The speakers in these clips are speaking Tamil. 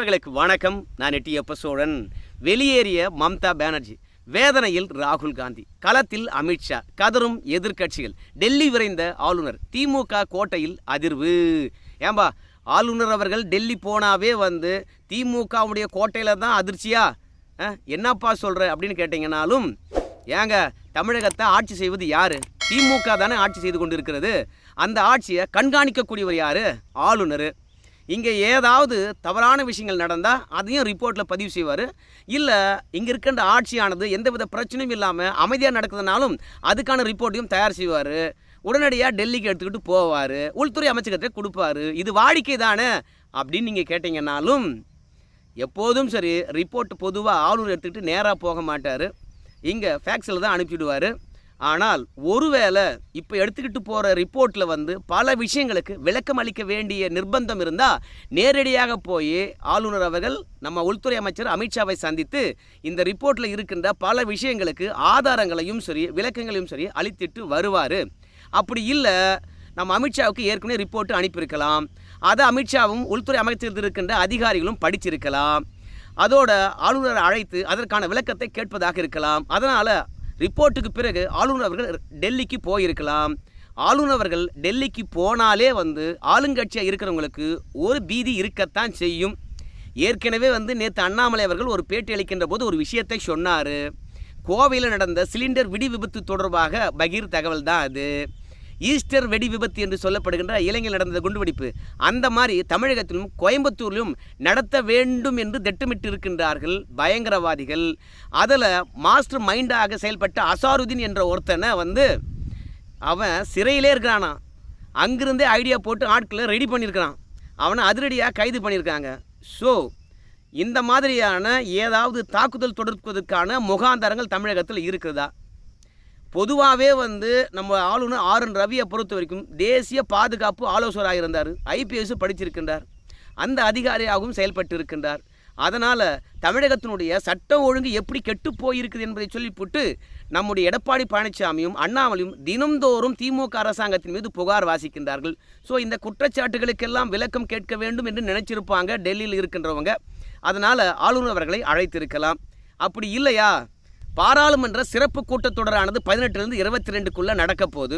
நண்பர்களுக்கு வணக்கம். நான் எட்டியப்ப சோழன் வெளியேறிய மம்தா பானர்ஜி வேதனையில் ராகுல் காந்தி களத்தில் அமித்ஷா கதரும் எதிர்க்கட்சிகள் டெல்லி விரைந்த ஆளுநர் திமுக கோட்டையில் அதிர்வு. ஏம்பா ஆளுநர் அவர்கள் டெல்லி போனாவே வந்து திமுகவுடைய கோட்டையில் தான் அதிர்ச்சியா? என்னப்பா சொல்கிற அப்படின்னு கேட்டிங்கனாலும் ஏங்க தமிழகத்தை ஆட்சி செய்வது யாரு? திமுக தானே ஆட்சி செய்து கொண்டிருக்கிறது. அந்த ஆட்சியை கண்காணிக்கக்கூடியவர் யாரு? ஆளுநர். இங்கே ஏதாவது தவறான விஷயங்கள் நடந்தால் அதையும் ரிப்போர்ட்டில் பதிவு செய்வார். இல்லை இங்கே இருக்கின்ற ஆட்சியானது எந்தவித பிரச்சனையும் இல்லாமல் அமைதியாக நடக்குதுனாலும் அதுக்கான ரிப்போர்ட்டையும் தயார் செய்வார். உடனடியாக டெல்லிக்கு எடுத்துக்கிட்டு போவார். உள்துறை அமைச்சகத்தை கொடுப்பாரு. இது வாடிக்கை தானே? அப்படின்னு நீங்கள் கேட்டிங்கன்னாலும் எப்போதும் சரி ரிப்போர்ட் பொதுவாக ஆளுநர் எடுத்துக்கிட்டு நேராக போக மாட்டார். இங்கே ஃபேக்ஸில் தான் அனுப்பிவிடுவார். ஆனால் ஒருவேளை இப்போ எடுத்துக்கிட்டு போகிற ரிப்போர்ட்டில் வந்து பல விஷயங்களுக்கு விளக்கம் அளிக்க வேண்டிய நிர்பந்தம் இருந்தால் நேரடியாக போய் ஆளுநர் அவர்கள் நம்ம உள்துறை அமைச்சர் அமித்ஷாவை சந்தித்து இந்த ரிப்போர்ட்டில் இருக்கின்ற பல விஷயங்களுக்கு ஆதாரங்களையும் சரி விளக்கங்களையும் சரி அளித்துட்டு வருவார். அப்படி இல்லை நம்ம அமித்ஷாவுக்கு ஏற்கனவே ரிப்போர்ட்டு அனுப்பியிருக்கலாம். அதை அமித்ஷாவும் உள்துறை அமைச்சர் இருக்கின்ற அதிகாரிகளும் படிச்சிருக்கலாம். அதோட ஆளுநரை அழைத்து அதற்கான விளக்கத்தை கேட்பதாக இருக்கலாம். அதனால் ரிப்போர்ட்டுக்கு பிறகு ஆளுநர் அவர்கள் டெல்லிக்கு போயிருக்கலாம். ஆளுநர் அவர்கள் டெல்லிக்கு போனாலே வந்து ஆளுங்கட்சியாக இருக்கிறவங்களுக்கு ஒரு பீதி இருக்கத்தான் செய்யும். ஏற்கனவே வந்து நேற்று அண்ணாமலை அவர்கள் ஒரு பேட்டி அளிக்கின்ற போது ஒரு விஷயத்தை சொன்னார். கோவையில் நடந்த சிலிண்டர் விடி விபத்து தொடர்பாக பகீர் தகவல் தான் அது. ஈஸ்டர் வெடி விபத்து என்று சொல்லப்படுகின்ற இலங்கையில் நடந்த குண்டுவெடிப்பு அந்த மாதிரி தமிழகத்திலும் கோயம்புத்தூரிலும் நடத்த வேண்டும் என்று திட்டமிட்டு இருக்கின்றார்கள் பயங்கரவாதிகள். அதில் மாஸ்டர் மைண்டாக செயல்பட்ட அசாருதீன் என்ற ஒருத்தனை வந்து அவன் சிறையிலே இருக்கிறானா அங்கிருந்தே ஐடியா போட்டு ஆட்களை ரெடி பண்ணியிருக்கிறான். அவனை அதிரடியாக கைது பண்ணியிருக்காங்க. ஸோ இந்த மாதிரியான ஏதாவது தாக்குதல் தொடர்ப்பதற்கான முகாந்தரங்கள் தமிழகத்தில் இருக்கிறதா? பொதுவாகவே வந்து நம்ம ஆளுநர் ஆர் என் ரவியை பொறுத்த வரைக்கும் தேசிய பாதுகாப்பு ஆலோசகராக இருந்தார். ஐபிஎஸ் படிச்சிருக்கின்றார். அந்த அதிகாரியாகவும் செயல்பட்டு இருக்கின்றார். அதனால் தமிழகத்தினுடைய சட்டம் ஒழுங்கு எப்படி கெட்டு போயிருக்குது என்பதை சொல்லிவிட்டு நம்முடைய எடப்பாடி பழனிசாமியும் அண்ணாமலையும் தினம்தோறும் திமுக அரசாங்கத்தின் மீது புகார் வாசிக்கின்றார்கள். ஸோ இந்த குற்றச்சாட்டுகளுக்கெல்லாம் விளக்கம் கேட்க வேண்டும் என்று நினைச்சிருப்பாங்க டெல்லியில் இருக்கின்றவங்க. அதனால் ஆளுநர் அவர்களை அழைத்திருக்கலாம். அப்படி இல்லையா? பாராளுமன்ற சிறப்பு கூட்டத்தொடரானது பதினெட்டுலேருந்து இருபத்தி ரெண்டுக்குள்ளே நடக்க போகுது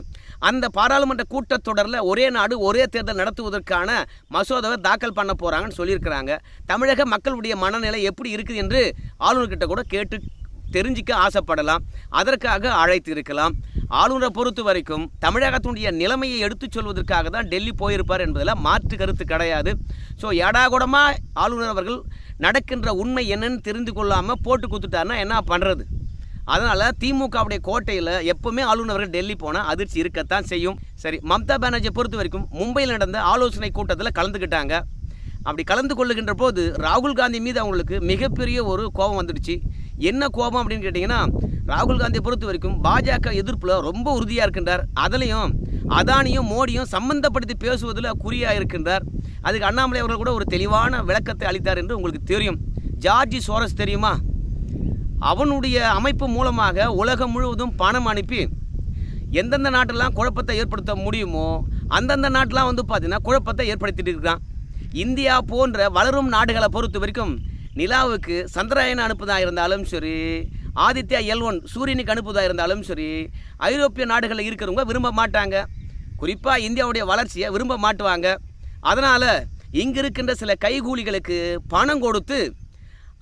அந்த பாராளுமன்ற கூட்டத்தொடரில் ஒரே நாடு ஒரே தேர்தல் நடத்துவதற்கான மசோதாவை தாக்கல் பண்ண போகிறாங்கன்னு சொல்லியிருக்கிறாங்க. தமிழக மக்களுடைய மனநிலை எப்படி இருக்குது என்று ஆளுநர்கிட்ட கூட கேட்டு தெரிஞ்சிக்க ஆசைப்படலாம். அதற்காக அழைத்து இருக்கலாம். ஆளுநரை பொறுத்த வரைக்கும் தமிழகத்தினுடைய நிலைமையை எடுத்துச் சொல்வதற்காக தான் டெல்லி போயிருப்பார் என்பதில் மாற்று கருத்து கிடையாது. ஸோ ஏடாகுடமாக ஆளுநர் அவர்கள் நடக்கின்ற உண்மை என்னன்னு தெரிந்து கொள்ளாமல் போட்டு கொடுத்துட்டாருன்னா என்ன பண்ணுறது அதனால் திமுகவுடைய கோட்டையில் எப்போவுமே ஆளுநர்கள் டெல்லி போனால் அதிர்ச்சி இருக்கத்தான் செய்யும். சரி மம்தா பானர்ஜியை பொறுத்த வரைக்கும் மும்பையில் நடந்த ஆலோசனை கூட்டத்தில் கலந்துக்கிட்டாங்க அப்படி கலந்து கொள்ளுகின்ற போது ராகுல் காந்தி மீது அவங்களுக்கு மிகப்பெரிய ஒரு கோபம் வந்துடுச்சு. என்ன கோபம் அப்படின்னு கேட்டிங்கன்னா ராகுல் காந்தியை பொறுத்த வரைக்கும் பாஜக எதிர்ப்பில் ரொம்ப உறுதியாக இருக்கின்றார். அதுலேயும் அதானியும் மோடியும் சம்பந்தப்படுத்தி பேசுவதில் குறியாக இருக்கின்றார். அதுக்கு அண்ணாமலை அவர்கள் கூட ஒரு தெளிவான விளக்கத்தை அளித்தார் என்று உங்களுக்கு தெரியும். ஜார்ஜி சோரஸ் தெரியுமா? அவனுடைய அமைப்பு மூலமாக உலகம் முழுவதும் பணம் அனுப்பி எந்தெந்த நாட்டெல்லாம் குழப்பத்தை ஏற்படுத்த முடியுமோ அந்தந்த நாட்டெலாம் வந்து பார்த்திங்கன்னா குழப்பத்தை ஏற்படுத்திட்டு இருக்கிறான். இந்தியா போன்ற வளரும் நாடுகளை பொறுத்த வரைக்கும் நிலாவுக்கு சந்திராயன் அனுப்புதாக இருந்தாலும் சரி ஆதித்யா எல் ஒன் சூரியனுக்கு அனுப்புதா இருந்தாலும் சரி ஐரோப்பிய நாடுகளில் இருக்கிறவங்க விரும்ப மாட்டாங்க. குறிப்பாக இந்தியாவுடைய வளர்ச்சியை விரும்ப மாட்டுவாங்க. அதனால் இங்கே இருக்கின்ற சில கைகூலிகளுக்கு பணம் கொடுத்து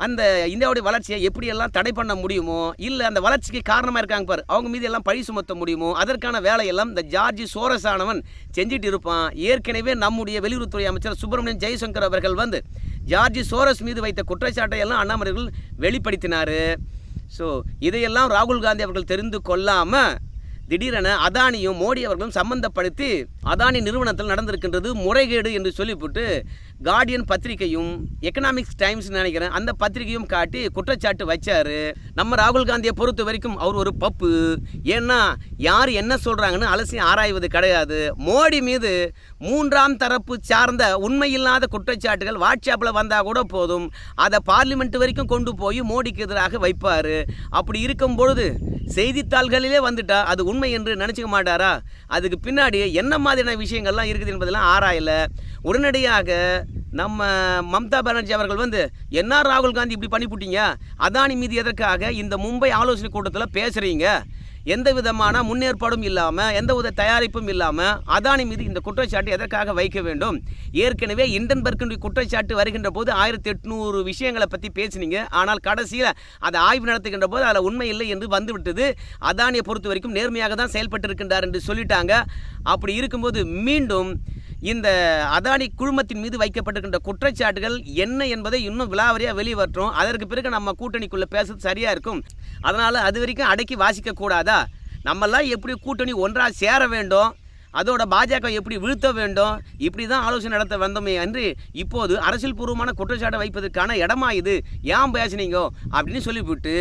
அந்த இந்தியாவுடைய வளர்ச்சியை எப்படியெல்லாம் தடை பண்ண முடியுமோ இல்லை அந்த வளர்ச்சிக்கு காரணமாக இருக்காங்க பாரு. அவங்க மீது எல்லாம் பழி சுமத்த முடியுமோ அதற்கான வேலையெல்லாம் இந்த ஜார்ஜி சோரஸ் ஆனவன் செஞ்சுட்டு இருப்பான். ஏற்கனவே நம்முடைய வெளியுறவுத்துறை அமைச்சர் சுப்பிரமணியன் ஜெய்சங்கர் அவர்கள் வந்து ஜார்ஜி சோரஸ் மீது வைத்த குற்றச்சாட்டை எல்லாம் அண்ணாமலைகள் வெளிப்படுத்தினார். ஸோ இதையெல்லாம் ராகுல் காந்தி அவர்கள் தெரிந்து கொள்ளாமல் திடீரென அதானியும் மோடி அவர்களும் சம்பந்தப்படுத்தி அதானி நிறுவனத்தில் நடந்திருக்கின்றது முறைகேடு என்று சொல்லிவிட்டு கார்டியன் பத்திரிகையும் எக்கனாமிக்ஸ் டைம்ஸ் நினைக்கிறேன் அந்த பத்திரிகையும் காட்டி குற்றச்சாட்டு வச்சார். நம்ம ராகுல் காந்தியை பொறுத்த வரைக்கும் அவர் ஒரு பப்பு. ஏன்னா யார் என்ன சொல்கிறாங்கன்னு அலசி ஆராய்வது கிடையாது. மோடி மீது மூன்றாம் தரப்பு சார்ந்த உண்மையில்லாத குற்றச்சாட்டுகள் வாட்ஸ்அப்பில் வந்தால் கூட போதும். அதை பார்லிமெண்ட் வரைக்கும் கொண்டு போய் மோடிக்கு எதிராக வைப்பார். அப்படி இருக்கும் பொழுது செய்தித்தாள்களிலே வந்துட்டா அது உண்மை என்று நினச்சிக்க மாட்டாரா? அதுக்கு பின்னாடி என்னம்மா மாதிரியான விஷயங்கள்லாம் இருக்குது என்பதெல்லாம் ஆராயல. உடனடியாக நம்ம மம்தா பானர்ஜி அவர்கள் வந்து என்ன ராகுல் காந்தி இப்படி பண்ணிவிட்டீங்க அதானி மீது எதற்காக இந்த மும்பை ஆலோசனை கூட்டத்தில் பேசுகிறீங்க எந்த விதமான முன்னேற்பாடும் இல்லாமல் எந்த வித தயாரிப்பும் இல்லாமல் அதானி மீது இந்த குற்றச்சாட்டு எதற்காக வைக்க வேண்டும்? ஏற்கனவே இண்டன்பர்க்கினுடைய குற்றச்சாட்டு வருகின்ற போது ஆயிரத்தி எட்நூறு விஷயங்களை பற்றி பேசினீங்க. ஆனால் கடைசியில் அதை ஆய்வு நடத்துகின்ற போது அதில் உண்மை இல்லை என்று வந்துவிட்டது. அதானியை பொறுத்த வரைக்கும் நேர்மையாக தான் செயல்பட்டு இருக்கின்றார் என்று சொல்லிட்டாங்க. அப்படி இருக்கும்போது மீண்டும் இந்த அதானி குழுமத்தின் மீது வைக்கப்பட்டிருக்கின்ற குற்றச்சாட்டுகள் என்ன என்பதை இன்னும் விலாவரியாக வெளிவற்றும் அதற்கு பிறகு நம்ம கூட்டணிக்குள்ளே பேசுறது சரியாக இருக்கும். அதனால் அது வரைக்கும் அடக்கி வாசிக்க கூடாதா? நம்மெல்லாம் எப்படி கூட்டணி ஒன்றாக சேர வேண்டும்? அதோட பாஜக எப்படி வீழ்த்த வேண்டும்? இப்படி தான் ஆலோசனை நடத்த வந்தோமே அன்று இப்போது அரசியல் பூர்வமான குற்றச்சாட்டை வைப்பதற்கான இடமா இது? ஏன் பேசுனீங்க? அப்படின்னு சொல்லிவிட்டு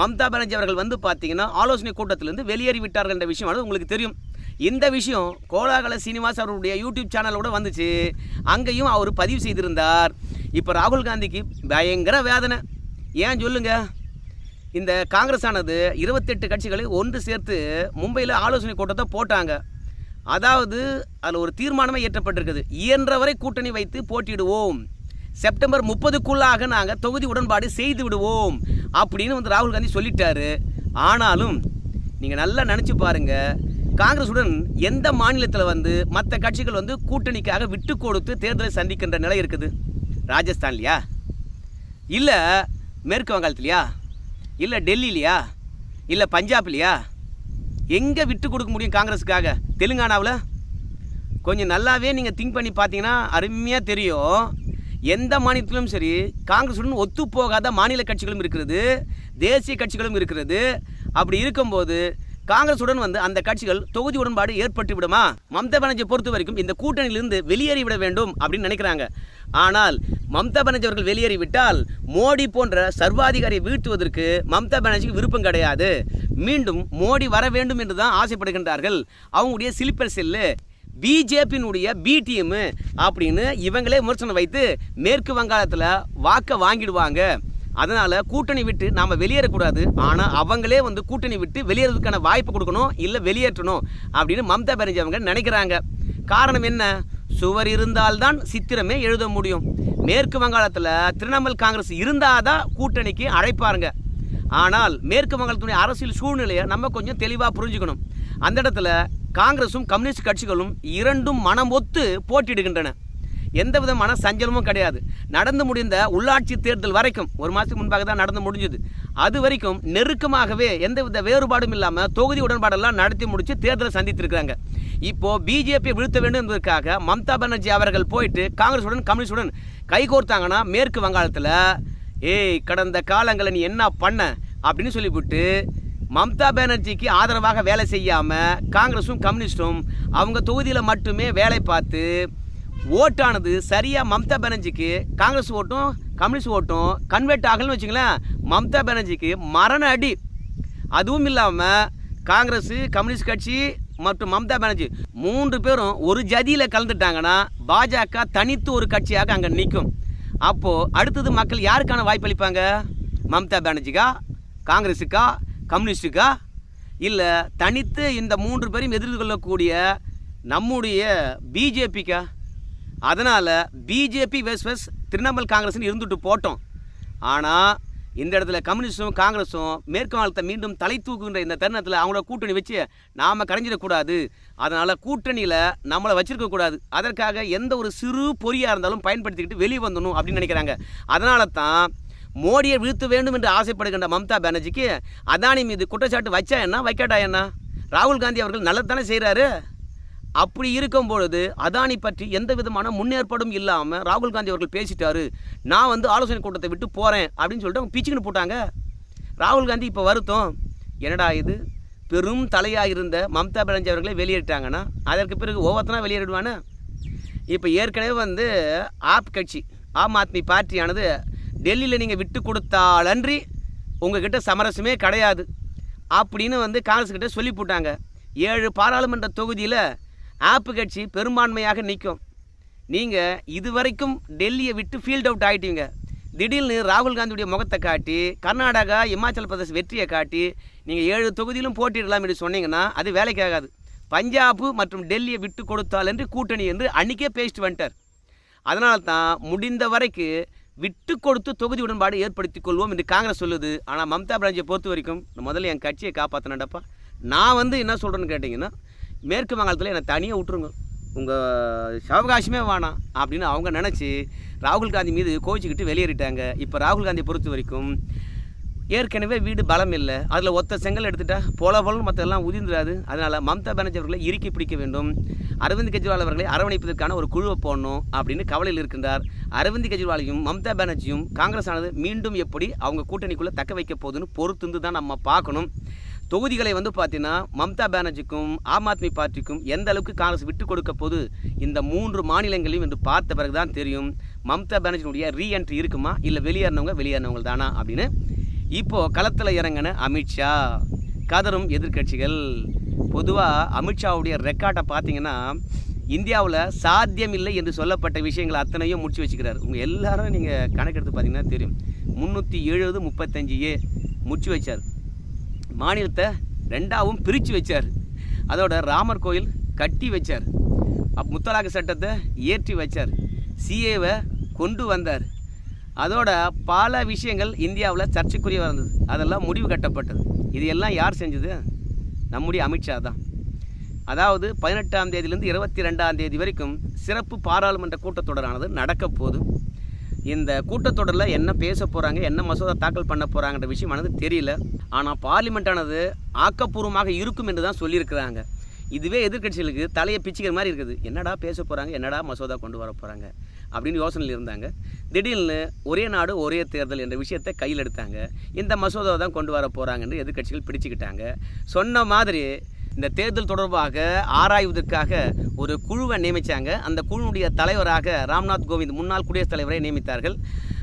மம்தா பானர்ஜி அவர்கள் வந்து பார்த்தீங்கன்னா ஆலோசனை கூட்டத்திலிருந்து வெளியேறி விட்டார்கள் என்ற விஷயம் உங்களுக்கு தெரியும். இந்த விஷயம் கோலாகல சீனிவாஸ் அவருடைய யூடியூப் சேனலோட வந்துச்சு. அங்கேயும் அவர் பதிவு செய்திருந்தார். இப்போ ராகுல் காந்திக்கு பயங்கர வேதனை. ஏன் சொல்லுங்கள் இந்த காங்கிரஸ் ஆனது இருபத்தெட்டு கட்சிகளை ஒன்று சேர்த்து மும்பையில் ஆலோசனை கூட்டத்தை போட்டாங்க. அதாவது அதில் ஒரு தீர்மானமே இயற்றப்பட்டிருக்குது. இயன்றவரை கூட்டணி வைத்து போட்டியிடுவோம். செப்டம்பர் முப்பதுக்குள்ளாக நாங்கள் தொகுதி உடன்பாடு செய்து விடுவோம் அப்படின்னு வந்து ராகுல் காந்தி சொல்லிட்டாரு. ஆனாலும் நீங்கள் நல்லா நினச்சி பாருங்கள் காங்கிரஸுடன் எந்த மாநிலத்தில் வந்து மற்ற கட்சிகள் வந்து கூட்டணிக்காக விட்டு கொடுத்து தேர்தலை சந்திக்கின்ற நிலை இருக்குது? ராஜஸ்தான்லையா? இல்லை மேற்கு வங்காளத்துலையா? இல்லை டெல்லிலையா இல்லை பஞ்சாப்லையா? எங்கே விட்டு கொடுக்க முடியும் காங்கிரஸுக்காக தெலுங்கானாவில்? கொஞ்சம் நல்லாவே நீங்கள் திங்க் பண்ணி பார்த்தீங்கன்னா அருமையாக தெரியும். எந்த மாநிலத்திலும் சரி காங்கிரஸுடன் ஒத்துப்போகாத மாநில கட்சிகளும் இருக்கிறது தேசிய கட்சிகளும் இருக்கிறது அப்படி இருக்கும்போது காங்கிரஸுடன் வந்து அந்த கட்சிகள் தொகுதி உடன்பாடு ஏற்பட்டு விடுமா? மம்தா பானர்ஜி பொறுத்த வரைக்கும் இந்த கூட்டணியிலிருந்து வெளியேறி விட வேண்டும் அப்படின்னு நினைக்கிறாங்க. ஆனால் மம்தா பானர்ஜி அவர்கள் வெளியேறிவிட்டால் மோடி போன்ற சர்வாதிகாரியை வீழ்த்துவதற்கு மம்தா பானர்ஜிக்கு விருப்பம் கிடையாது. மீண்டும் மோடி வர வேண்டும் என்று தான் ஆசைப்படுகின்றார்கள். அவங்களுடைய சிலிப்பர் செல்லு பிஜேபியினுடைய பிடிஎம் அப்படின்னு இவங்களே விமர்சனம் வைத்து மேற்கு வங்காளத்தில் வாக்கை வாங்கிடுவாங்க. அதனால் கூட்டணி விட்டு நாம் வெளியேறக்கூடாது. ஆனால் அவங்களே வந்து கூட்டணி விட்டு வெளியேறதுக்கான வாய்ப்பு கொடுக்கணும் இல்லை வெளியேற்றணும் அப்படின்னு மம்தா பானர்ஜி அவங்க நினைக்கிறாங்க. காரணம் என்ன? சுவர் இருந்தால்தான் சித்திரமே எழுத முடியும். மேற்கு வங்காளத்தில் திரிணாமுல் காங்கிரஸ் இருந்தால் தான் கூட்டணிக்கு அழைப்பாருங்க. ஆனால் மேற்கு வங்காளத்துடைய அரசியல் சூழ்நிலையை நம்ம கொஞ்சம் தெளிவாக புரிஞ்சுக்கணும். அந்த இடத்துல காங்கிரஸும் கம்யூனிஸ்ட் கட்சிகளும் இரண்டும் மனம் ஒத்து போட்டியிடுகின்றன. எந்த விதமான சஞ்சலமும் கிடையாது. நடந்து முடிந்த உள்ளாட்சி தேர்தல் வரைக்கும் ஒரு மாதத்துக்கு முன்பாக தான் நடந்து முடிஞ்சது. அது வரைக்கும் நெருக்கமாகவே எந்தவித வேறுபாடும் இல்லாமல் தொகுதி உடன்பாடெல்லாம் நடத்தி முடித்து தேர்தலை சந்தித்திருக்கிறாங்க. இப்போ பிஜேபியை வீழ்த்த வேண்டும் என்பதற்காக மம்தா பானர்ஜி அவர்கள் போயிட்டு காங்கிரஸுடன் கம்யூனிஸ்டுடன் கைகோர்த்தாங்கன்னா மேற்கு வங்காளத்தில் ஏய் கடந்த காலங்களில் நீ என்ன பண்ண? அப்படின்னு சொல்லிவிட்டு மம்தா பானர்ஜிக்கு ஆதரவாக வேலை செய்யாமல் காங்கிரஸும் கம்யூனிஸ்டும் அவங்க தொகுதியில் மட்டுமே வேலை பார்த்து ஓட்டானது சரியாக மம்தா பானர்ஜிக்கு காங்கிரஸ் ஓட்டும் கம்யூனிஸ்ட் ஓட்டும் கன்வெர்ட் ஆகலன்னு வச்சுங்களேன் மம்தா பானர்ஜிக்கு மரண அடி. அதுவும் இல்லாமல் காங்கிரஸ் கம்யூனிஸ்ட் கட்சி மற்றும் மம்தா பானர்ஜி மூன்று பேரும் ஒரு ஜதியில் கலந்துட்டாங்கன்னா பாஜக தனித்து ஒரு கட்சியாக அங்கே நிற்கும். அப்போது அடுத்தது மக்கள் யாருக்கான வாய்ப்பளிப்பாங்க மம்தா பானர்ஜிக்கா காங்கிரஸுக்கா கம்யூனிஸ்டுக்கா? இல்லை தனித்து இந்த மூன்று பேரையும் எதிர்கொள்ளக்கூடிய நம்முடைய பிஜேபிக்கா? அதனால் பிஜேபி வெஸ்வஸ் திரிணாமுல் காங்கிரஸ்னு இருந்துட்டு போட்டோம். ஆனால் இந்த இடத்துல கம்யூனிஸ்டும் காங்கிரஸும் மேற்கு மாநிலத்தை மீண்டும் தலை தூக்குகின்ற இந்த தருணத்தில் அவங்களோட கூட்டணி வச்சு நாம் கரைஞ்சிடக்கூடாது. அதனால் கூட்டணியில் நம்மளை வச்சுருக்கக்கூடாது அதற்காக எந்த ஒரு சிறு பொறியாக இருந்தாலும் பயன்படுத்திக்கிட்டு வெளியே வந்துடணும் அப்படின்னு நினைக்கிறாங்க. அதனால தான் மோடியை வீழ்த்த வேண்டும் என்று ஆசைப்படுகின்ற மம்தா பானர்ஜிக்கு அதானி மீது குற்றச்சாட்டு வச்சா என்ன? வைக்காட்டா என்ன? ராகுல் காந்தி அவர்கள் நல்லதானே செய்கிறாரு அப்படி இருக்கும் பொழுது அதானி பற்றி எந்த விதமான முன்னேற்பாடும் இல்லாமல் ராகுல் காந்தி அவர்கள் பேசிட்டாரு. நான் வந்து ஆலோசனை கூட்டத்தை விட்டு போகிறேன் அப்படின்னு சொல்லிட்டு அவங்க பிச்சுக்கின்னு போட்டாங்க. ராகுல் காந்தி இப்போ வருத்தம். என்னடா இது? பெரும் தலையாக இருந்த மம்தா பானர்ஜி அவர்களை வெளியேறிட்டாங்கன்னா அதற்கு பிறகு ஒவ்வொருத்தனா வெளியேறிடுவானே? இப்போ ஏற்கனவே வந்து ஆப் கட்சி ஆம் ஆத்மி பார்ட்டியானது டெல்லியில் நீங்கள் விட்டு கொடுத்தாலன்றி உங்ககிட்ட சமரசமே கிடையாது அப்படின்னு வந்து காங்கிரஸ் கிட்டே சொல்லி போட்டாங்க. ஏழு பாராளுமன்ற தொகுதியில் ஆப்பு கட்சி பெரும்பான்மையாக நிற்கும். நீங்கள் இதுவரைக்கும் டெல்லியை விட்டு ஃபீல்ட் அவுட் ஆகிட்டீங்க திடீர்னு ராகுல் காந்தியுடைய முகத்தை காட்டி கர்நாடகா இமாச்சல பிரதேச வெற்றியை காட்டி நீங்கள் ஏழு தொகுதியிலும் போட்டியிடலாம் என்று சொன்னீங்கன்னா அது வேலைக்காகாது பஞ்சாபு மற்றும் டெல்லியை விட்டு கொடுத்தால் என்று கூட்டணி என்று அன்றைக்கே பேசிட்டு வந்துட்டார். அதனால தான் முடிந்த வரைக்கு விட்டு கொடுத்து தொகுதி உடன்பாடு ஏற்படுத்திக் கொள்வோம் என்று காங்கிரஸ் சொல்லுது. ஆனால் மம்தா பானர்ஜியை பொறுத்த வரைக்கும் முதல்ல என் கட்சியை காப்பாற்றினடப்பா நான் வந்து என்ன சொல்கிறேன்னு கேட்டிங்கன்னா மேற்கு வங்காளத்தில் என்னை தனியாக விட்டுருங்க. உங்கள் சாவகாசமே வேணாம் அப்படின்னு அவங்க நினச்சி ராகுல் காந்தி மீது கோச்சிக்கிட்டு வெளியேறிட்டாங்க. இப்போ ராகுல் காந்தியை பொறுத்த வரைக்கும் ஏற்கனவே வீடு பலம் இல்லை. அதில் ஒத்த செங்கல் எடுத்துட்டா போல போல மற்றெல்லாம் உதிர்ந்துடாது அதனால் மம்தா பானர்ஜி அவர்களை இறுக்கி பிடிக்க வேண்டும். அரவிந்த் கெஜ்ரிவால் அவர்களை அரவணைப்பதற்கான ஒரு குழுவை போடணும் அப்படின்னு கவலையில் இருக்கின்றார். அரவிந்த் கெஜ்ரிவாலையும் மம்தா பானர்ஜியும் காங்கிரஸ் ஆனது மீண்டும் எப்படி அவங்க கூட்டணிக்குள்ளே தக்க வைக்க போகுதுன்னு பொறுத்து தான் நம்ம பார்க்கணும். தொகுதிகளை வந்து பார்த்தீங்கன்னா மம்தா பானர்ஜிக்கும் ஆம் ஆத்மி பார்ட்டிக்கும் எந்த அளவுக்கு காங்கிரஸ் விட்டு கொடுக்க போது இந்த மூன்று மாநிலங்களையும் என்று பார்த்த பிறகு தான் தெரியும் மம்தா பானர்ஜினுடைய ரீஎன்ட்ரி இருக்குமா இல்லை வெளியேறினவங்க வெளியேறினவங்க தானா அப்படின்னு. இப்போது களத்தில் இறங்கின அமித்ஷா கதரும் எதிர்க்கட்சிகள். பொதுவாக அமித்ஷாவுடைய ரெக்கார்டை பார்த்தீங்கன்னா இந்தியாவில் சாத்தியமில்லை என்று சொல்லப்பட்ட விஷயங்கள் அத்தனையும் முடிச்சு வச்சுக்கிறார். உங்கள் எல்லாரும் நீங்கள் கணக்கெடுத்து பார்த்தீங்கன்னா தெரியும். முந்நூற்றி எழுபது முப்பத்தஞ்சு ஏ முடிச்சு வச்சார். மாநிலத்தை ரெண்டாவும் பிரித்து வச்சார். அதோட ராமர் கோயில் கட்டி வச்சார். அப் முத்தலாக்கு சட்டத்தை ஏற்றி வச்சார். சிஏவை கொண்டு வந்தார். அதோட பல விஷயங்கள் இந்தியாவில் சர்ச்சைக்குரிய இருந்தது அதெல்லாம் முடிவு கட்டப்பட்டது. இது எல்லாம் யார் செஞ்சது? நம்முடைய அமித்ஷா தான். அதாவது பதினெட்டாம் தேதியிலிருந்து இருபத்தி ரெண்டாம் தேதி வரைக்கும் சிறப்பு பாராளுமன்ற கூட்டத்தொடரானது நடக்க போகுது இந்த கூட்டத்தொடரில் என்ன பேச போகிறாங்க என்ன மசோதா தாக்கல் பண்ண போகிறாங்கன்ற விஷயம் விஷயமானது தெரியல. ஆனால் பார்லிமெண்ட்டானது ஆக்கப்பூர்வமாக இருக்கும் என்று தான் சொல்லியிருக்கிறாங்க. இதுவே எதிர்க்கட்சிகளுக்கு தலையை பிச்சுக்கிற மாதிரி இருக்குது. என்னடா பேச போகிறாங்க என்னடா மசோதா கொண்டு வர போகிறாங்க அப்படின்னு யோசனையில் இருந்தாங்க. திடீர்னு ஒரே நாடு ஒரே தேர்தல் என்ற விஷயத்தை கையில் எடுத்தாங்க. இந்த மசோதாவை தான் கொண்டு வர போகிறாங்கன்னு எதிர்கட்சிகள் பிடிச்சிக்கிட்டாங்க. சொன்ன மாதிரி இந்த தேர்தல் தொடர்பாக ஆராய்வதற்காக ஒரு குழுவை நியமித்தாங்க அந்த குழுவுடைய தலைவராக ராம்நாத் கோவிந்த் முன்னாள் குடியரசுத் தலைவரை நியமித்தார்கள்.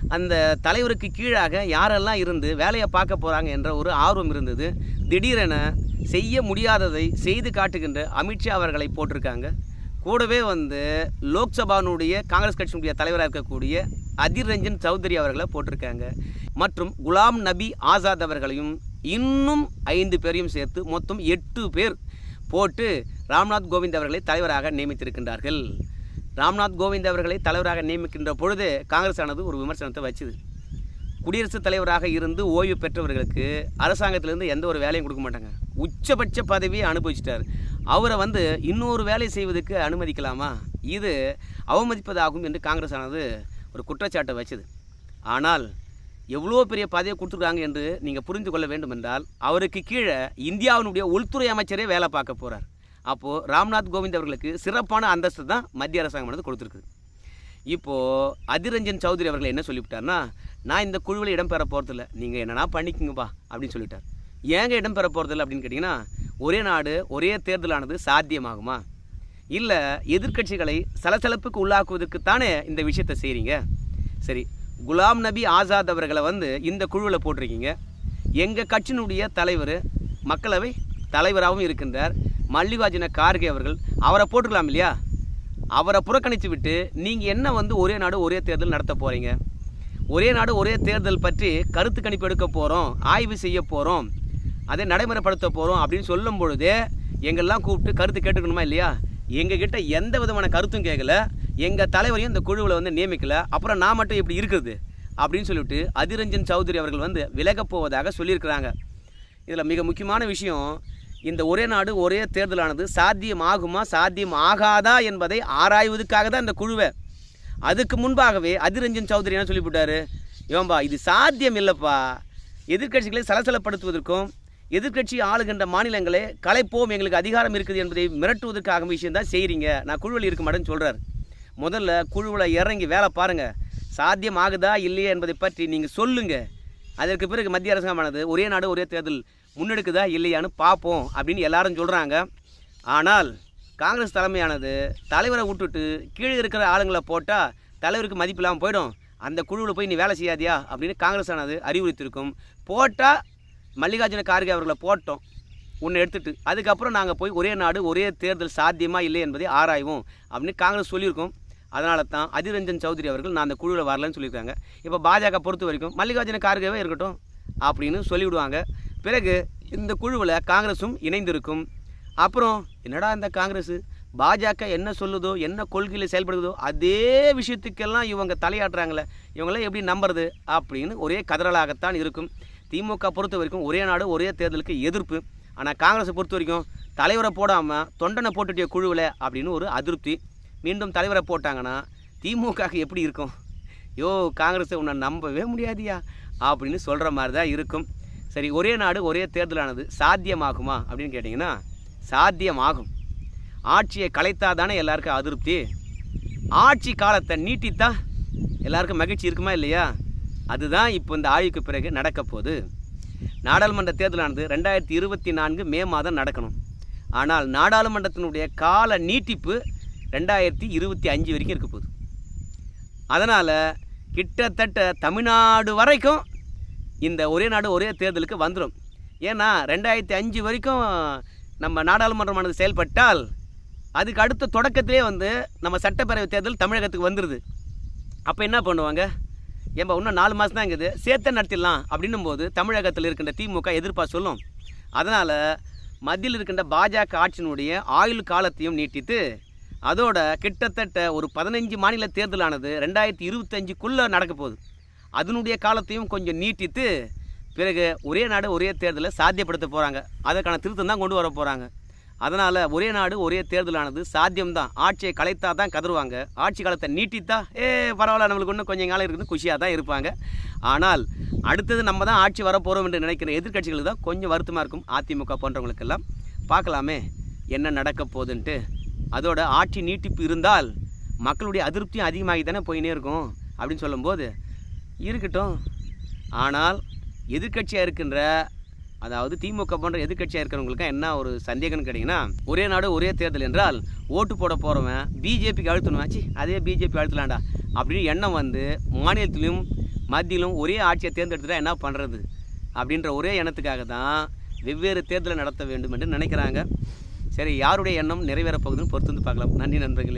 அந்த தலைவருக்கு கீழாக யாரெல்லாம் இருந்து வேலையை பார்க்க போகிறாங்க என்ற ஒரு ஆர்வம் இருந்தது. திடீரென செய்ய முடியாததை செய்து காட்டுகின்ற அமித்ஷா அவர்களை போட்டிருக்காங்க. கூடவே வந்து லோக்சபானுடைய காங்கிரஸ் கட்சியினுடைய தலைவராக இருக்கக்கூடிய அதிர் ரஞ்சன் சௌத்ரி அவர்களை போட்டிருக்காங்க. மற்றும் குலாம் நபி ஆசாத் அவர்களையும் இன்னும் ஐந்து பேரையும் சேர்த்து மொத்தம் எட்டு பேர் போட்டு ராம்நாத் கோவிந்த் அவர்களை தலைவராக நியமித்திருக்கின்றார்கள். ராம்நாத் கோவிந்த் அவர்களை தலைவராக நியமிக்கின்ற பொழுது காங்கிரஸ் ஆனது ஒரு விமர்சனத்தை வச்சுது. குடியரசுத் தலைவராக இருந்து ஓய்வு பெற்றவர்களுக்கு அரசாங்கத்திலேருந்து எந்த ஒரு வேலையும் கொடுக்க மாட்டாங்க. உச்சபட்ச பதவியை அனுபவிச்சிட்டார். அவரை வந்து இன்னொரு வேலை செய்வதற்கு அனுமதிக்கலாமா? இது அவமதிப்பதாகும் என்று காங்கிரஸ் ஆனது ஒரு குற்றச்சாட்டை வச்சுது. ஆனால் எவ்வளோ பெரிய பதவியை கொடுத்துருக்காங்க என்று நீங்கள் புரிந்து கொள்ள வேண்டும் என்றால் அவருக்கு கீழே இந்தியாவினுடைய உள்துறை அமைச்சரே வேலை பார்க்க போகிறார் அப்போது ராம்நாத் கோவிந்த் அவர்களுக்கு சிறப்பான அந்தஸ்து தான் மத்திய அரசாங்கமானது கொடுத்துருக்குது. இப்போது அதிரஞ்சன் சௌத்ரி அவர்கள் என்ன சொல்லிவிட்டார்னா நான் இந்த குழுவில் இடம்பெற போகிறதில்ல நீங்கள் என்னன்னா பண்ணிக்கோங்கப்பா அப்படின்னு சொல்லிட்டார் ஏங்க இடம்பெற போகிறதில்ல அப்படின்னு கேட்டிங்கன்னா ஒரே நாடு ஒரே தேர்தலானது சாத்தியமாகுமா? இல்லை எதிர்க்கட்சிகளை சலசலப்புக்கு உள்ளாக்குவதற்கு தானே இந்த விஷயத்தை செய்கிறீங்க சரி குலாம் நபி ஆசாத் அவர்களை வந்து இந்த குழுவில் போட்டிருக்கீங்க. எங்கள் கட்சியினுடைய தலைவர் மக்களவை தலைவராகவும் இருக்கின்றார். மல்லிகார்ஜுன கார்கே அவர்கள். அவரை போட்டுக்கலாம் இல்லையா? அவரை புறக்கணித்து விட்டு நீங்கள் என்ன வந்து ஒரே நாடு ஒரே தேர்தல் நடத்த போகிறீங்க ஒரே நாடு ஒரே தேர்தல் பற்றி கருத்து கணிப்பு எடுக்க போகிறோம் ஆய்வு செய்ய போகிறோம் அதை நடைமுறைப்படுத்த போகிறோம் அப்படின்னு சொல்லும் பொழுதே எங்கெல்லாம் கூப்பிட்டு கருத்து கேட்டுக்கணுமா இல்லையா? எங்ககிட்ட எந்த விதமான கருத்தும் கேட்கல எங்கள் தலைவரையும் இந்த குழுவில் வந்து நியமிக்கலை. அப்புறம் நான் மட்டும் இப்படி இருக்குது அப்படின்னு சொல்லிவிட்டு அதிரஞ்சன் சௌத்ரி அவர்கள் வந்து விலகப் போவதாக சொல்லியிருக்கிறாங்க. இதில் மிக முக்கியமான விஷயம் இந்த ஒரே நாடு ஒரே தேர்தலானது சாத்தியம் ஆகுமா சாத்தியம் ஆகாதா என்பதை ஆராய்வதற்காக தான் இந்த குழுவை. அதுக்கு முன்பாகவே அதிரஞ்சன் சௌத்ரி என்ன சொல்லிவிட்டாரு? ஏன்பா இது சாத்தியம் இல்லைப்பா. எதிர்கட்சிகளை சலசலப்படுத்துவதற்கும் எதிர்க்கட்சி ஆளுகின்ற மாநிலங்களை கலைப்போம் எங்களுக்கு அதிகாரம் இருக்குது என்பதை மிரட்டுவதற்காக விஷயம் தான் செய்கிறீங்க நான் குழுவில் இருக்க மாட்டேன்னு சொல்கிறார் முதல்ல குழுவில் இறங்கி வேலை பாருங்கள் சாத்தியம் ஆகுதா இல்லையா என்பதை பற்றி நீங்கள் சொல்லுங்கள் அதற்கு பிறகு மத்திய அரசாங்கமானது ஒரே நாடு ஒரே தேர்தல் முன்னெடுக்குதா இல்லையான்னு பார்ப்போம் அப்படின்னு எல்லாரும் சொல்கிறாங்க ஆனால் காங்கிரஸ் தலைமையானது தலைவரை விட்டுட்டு கீழே இருக்கிற ஆளுங்களை போட்டால் தலைவருக்கு மதிப்பு இல்லாமல் போயிடும். அந்த குழுவில் போய் நீ வேலை செய்யாதியா அப்படின்னு காங்கிரஸ் ஆனது அறிவுறுத்திருக்கும் போட்டால் மல்லிகார்ஜுன கார்கே அவர்களை போட்டோம். ஒன்று எடுத்துட்டு. அதுக்கப்புறம் நாங்கள் போய் ஒரே நாடு ஒரே தேர்தல் சாத்தியமாக இல்லை என்பதை ஆராய்வோம் அப்படின்னு காங்கிரஸ் சொல்லியிருக்கோம். அதனால தான் அதிரஞ்சன் சௌத்ரி அவர்கள் நான் அந்த குழுவில் வரலன்னு சொல்லியிருக்காங்க. இப்போ பாஜக பொறுத்த வரைக்கும் மல்லிகார்ஜுன கார்கேவே இருக்கட்டும் அப்படின்னு சொல்லிவிடுவாங்க. பிறகு இந்த குழுவில் காங்கிரஸும் இணைந்திருக்கும். அப்புறம் என்னடா இந்த காங்கிரஸ் பாஜக என்ன சொல்லுதோ என்ன கொள்கையில் செயல்படுதோ அதே விஷயத்துக்கெல்லாம் இவங்க தலையாட்டுறாங்களே. இவங்களாம் எப்படி நம்புறது அப்படின்னு ஒரே கதறலாகத்தான் இருக்கும். திமுக பொறுத்த வரைக்கும் ஒரே நாடு ஒரே தேர்தலுக்கு எதிர்ப்பு. ஆனால் காங்கிரஸை பொறுத்த வரைக்கும் தலைவரை போடாமல் தொண்டனை போட்டுட்டிய குழுவில் அப்படின்னு ஒரு அதிருப்தி. மீண்டும் தலைவரை போட்டாங்கன்னா திமுகக்கு எப்படி இருக்கும்? யோ காங்கிரஸை உன்னை நம்பவே முடியாதியா? அப்படின்னு சொல்கிற மாதிரி தான் இருக்கும். சரி ஒரே நாடு ஒரே தேர்தலானது சாத்தியமாகுமா அப்படின்னு கேட்டிங்கன்னா சாத்தியமாகும். ஆட்சியை கலைத்தா தானே எல்லாருக்கும் அதிருப்தி? ஆட்சி காலத்தை நீட்டித்தா எல்லாருக்கும் மகிழ்ச்சி இருக்குமா இல்லையா? அதுதான் இப்போ இந்த ஆய்வுக்கு பிறகு நடக்க போகுது. நாடாளுமன்ற தேர்தலானது ரெண்டாயிரத்தி இருபத்தி நான்கு மே மாதம் நடக்கணும். ஆனால் நாடாளுமன்றத்தினுடைய கால நீட்டிப்பு ரெண்டாயிரத்தி இருபத்தி அஞ்சு வரைக்கும் இருக்க போகுது. அதனால் கிட்டத்தட்ட தமிழ்நாடு வரைக்கும் இந்த ஒரே நாடு ஒரே தேர்தலுக்கு வந்துடும் ஏன்னா ரெண்டாயிரத்தி அஞ்சு வரைக்கும் நம்ம நாடாளுமன்றமானது செயல்பட்டால் அதுக்கு அடுத்த தொடக்கத்திலே வந்து நம்ம சட்டப்பேரவை தேர்தல் தமிழகத்துக்கு வந்துடுது அப்போ என்ன பண்ணுவாங்க? ஏன்பா இன்னும் நாலு மாதம் தான் இருக்குது. சேர்த்தே நடத்திடலாம் அப்படின்னும் போது தமிழகத்தில் இருக்கின்ற திமுக எதிர்ப்பாக சொல்லும். அதனால் மத்தியில் இருக்கின்ற பாஜக ஆட்சியினுடைய ஆயுள் காலத்தையும் நீட்டித்து அதோட கிட்டத்தட்ட ஒரு பதினஞ்சு மாநில தேர்தலானது ரெண்டாயிரத்தி இருபத்தஞ்சுக்குள்ளே நடக்க போகுது. அதனுடைய காலத்தையும் கொஞ்சம் நீட்டித்து பிறகு ஒரே நாடு ஒரே தேர்தலை சாத்தியப்படுத்த போகிறாங்க அதற்கான திருத்தம் தான் கொண்டு வர போகிறாங்க அதனால் ஒரே நாடு ஒரே தேர்தலானது சாத்தியம்தான். ஆட்சியை கலைத்தா தான் கதருவாங்க ஆட்சி காலத்தை நீட்டித்தா ஏ பரவாயில்ல நம்மளுக்கு இன்னும் கொஞ்சம் காலம் இருக்குது குஷியாக தான் இருப்பாங்க. ஆனால் அடுத்தது நம்ம தான் ஆட்சி வரப்போகிறோம் என்று நினைக்கிற எதிர்க்கட்சிகளுக்கு தான் கொஞ்சம் வருத்தமாக இருக்கும். அதிமுக போன்றவங்களுக்கெல்லாம். பார்க்கலாமே என்ன நடக்க போகுதுன்ட்டு. அதோட ஆட்சி நீட்டிப்பு இருந்தால் மக்களுடைய அதிருப்தியும் அதிகமாகி தானே போயினே இருக்கும் அப்படின்னு சொல்லும்போது இருக்கட்டும். ஆனால் எதிர்க்கட்சியாக இருக்கின்ற அதாவது திமுக போன்ற எதிர்க்கட்சியாக இருக்கிறவங்களுக்கு என்ன ஒரு சந்தேகம்னு கேட்டிங்கன்னா ஒரே நாடு ஒரே தேர்தல் என்றால் ஓட்டு போட போகிறவன் பிஜேபிக்கு அழுத்தணும். ஆச்சு அதே பிஜேபி அழுத்தலாண்டா அப்படின்னு எண்ணம் வந்து மாநிலத்திலும் மத்தியிலும் ஒரே ஆட்சியை தேர்ந்தெடுத்துட்டா என்ன பண்ணுறது அப்படின்ற ஒரே எண்ணத்துக்காக தான் வெவ்வேறு தேர்தலை நடத்த வேண்டும் என்று நினைக்கிறாங்க. சரி யாருடைய எண்ணம் நிறைவேறப் போகுதுன்னு பொறுத்து வந்து பார்க்கலாம். நன்றி நண்பர்களே.